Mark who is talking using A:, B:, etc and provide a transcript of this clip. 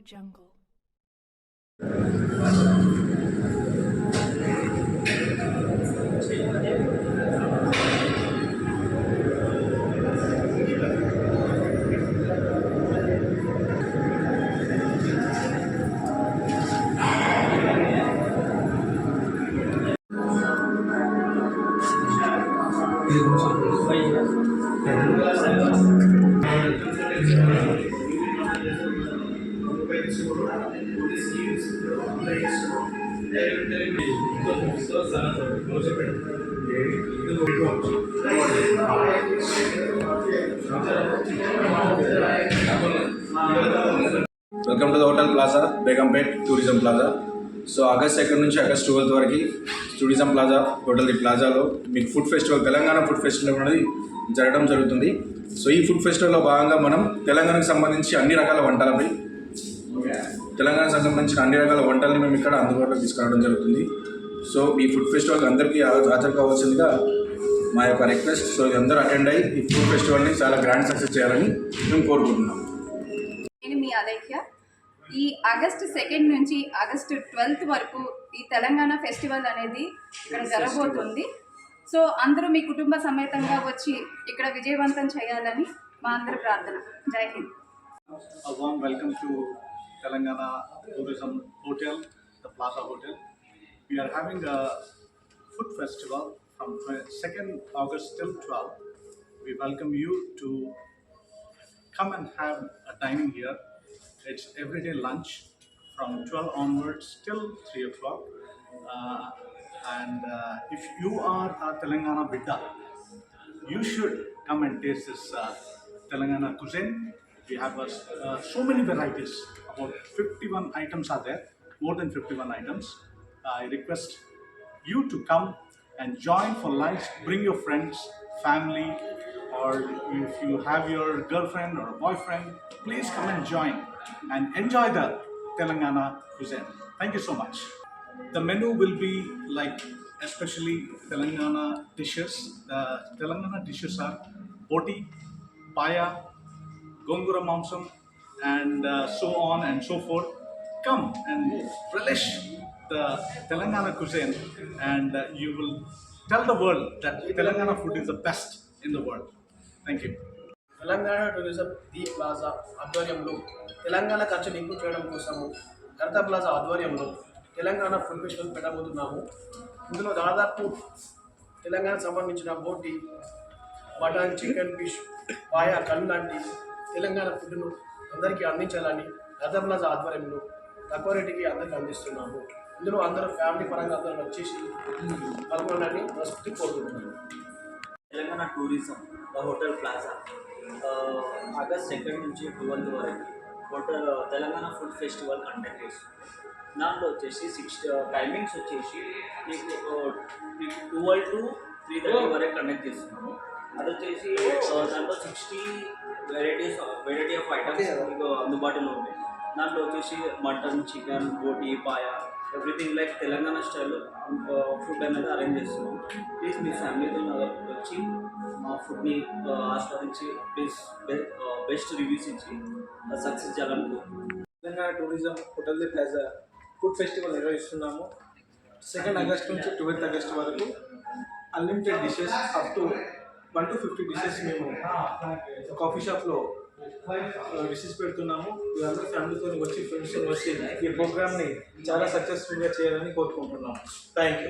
A: Jungle. Thank you.
B: Welcome to the hotel plaza Begumpet tourism plaza so August second నుంచి August twelfth వరకు tourism plaza hotel the ప్లాజాలో మీకు food festival Telangana food festival అనేది జరగడం జరుగుతుంది. So ఈ food ఫెస్టివల్లో భాగంగా మనం తెలంగాణకు సంబంధించి అన్ని రకాల వంటలపై తెలంగాణకు సంబంధించిన అన్ని రకాల వంటల్ని మేము ఇక్కడ అందుబాటులోకి తీసుకురావడం జరుగుతుంది. సో ఈ ఫుడ్ ఫెస్టివల్కి అందరికీ హాజరు కావాల్సిందిగా మా యొక్క రిక్వెస్ట్. సో అందరూ అటెండ్ అయ్యి ఈ ఫుడ్ ఫెస్టివల్ని చాలా గ్రాండ్ సక్సెస్ చేయాలని మేము కోరుకుంటున్నాం.
C: నేను మీ అలేఖ్య ఈ ఆగస్ట్ సెకండ్ నుంచి ఆగస్ట్ ట్వెల్త్ వరకు ఈ తెలంగాణ ఫెస్టివల్ అనేది ఇక్కడ జరగబోతుంది. సో అందరూ మీ కుటుంబ సమేతంగా వచ్చి ఇక్కడ విజయవంతం చేయాలని మా అందరి ప్రార్థన. జై Hind.
D: Welcome to Telangana Tourism Hotel, the Plaza Hotel. We are having a food festival from 2nd August till 12. We welcome you to come and have a dining here. It's everyday lunch from 12 onwards till 3 o'clock. Uh, and uh, if you are a Telangana Bidda, you should come and taste this uh, Telangana cuisine. We have uh, uh, so many varieties. About 51 items are there, more than 51 items. I request you to come and join for lunch. Bring your friends, family, or if you have your girlfriend or a boyfriend, please come and join and enjoy the Telangana cuisine. Thank you so much. The menu will be like especially Telangana dishes. The Telangana dishes are boti, paya, gongura mamsam, and uh, so on and so forth. Come and relish the Telangana cuisine, and uh, you will tell the world that Telangana food is the best in the world. Thank you.
E: Telangana tourism the plaza ఆధ్వర్యంలో తెలంగాణ ఖర్చు నింపు చేయడం కోసము గర్త plaza ఆధ్వర్యంలో Telangana food festival పెట్టబోతున్నాము ఇందులో దాదాపు తెలంగాణకు సంబంధించిన బోటి మటన్ చికెన్ ఫిష్ పాయా కళ్ళు లాంటి తెలంగాణ ఫుడ్ను అందరికీ అందించాలని గర్త ప్లాజా ఆధ్వర్యంలో తక్కువ రేటుకి అందరికీ అందిస్తున్నాము. ఇందులో అందరూ ఫ్యామిలీ పరంగా అందరూ వచ్చేసి పాల్గొనాలని ప్రస్తుతి కోరుకుంటున్నాను.
F: Telangana tourism the hotel plaza August second నుంచి ట్వెల్త్ వరకు hotel Telangana food festival conduct చేస్తుంది. దాంట్లో వచ్చేసి సిక్స్ టైమింగ్స్ వచ్చేసి మీకు మీకు ట్వెల్వ్ టు త్రీ థర్టీ వరకు కండక్ట్ చేస్తున్నాము. అది వచ్చేసి దాంట్లో sixty varieties variety of items మీకు అందుబాటులో దాంట్లో వచ్చేసి mutton chicken boti paya everything like Telangana style food అనేది అరేంజ్ చేస్తున్నాం. ప్లీజ్ మీ ఫ్యామిలీతో వచ్చి మా ఫుడ్ని ఆస్వాదించి ప్లీజ్ బెస్ట్ రివ్యూస్ ఇచ్చి సక్సెస్ చేయాలని కోరుకుంటున్నాను.
G: Telangana tourism hotel the plaza food festival నిర్వహిస్తున్నాము. సెకండ్ ఆగస్ట్ నుంచి ట్వెల్త్ ఆగస్ట్ వరకు unlimited dishes up to one two fifty dishes మేము కాఫీ షాప్లో డిషెస్ పెడుతున్నాము. వీళ్ళందరూ ఫ్యామిలీతో వచ్చి ఫ్రెండ్స్తో వచ్చి ఈ ప్రోగ్రామ్ని చాలా సక్సెస్ఫుల్గా చేయాలని కోరుకుంటున్నాము. Thank you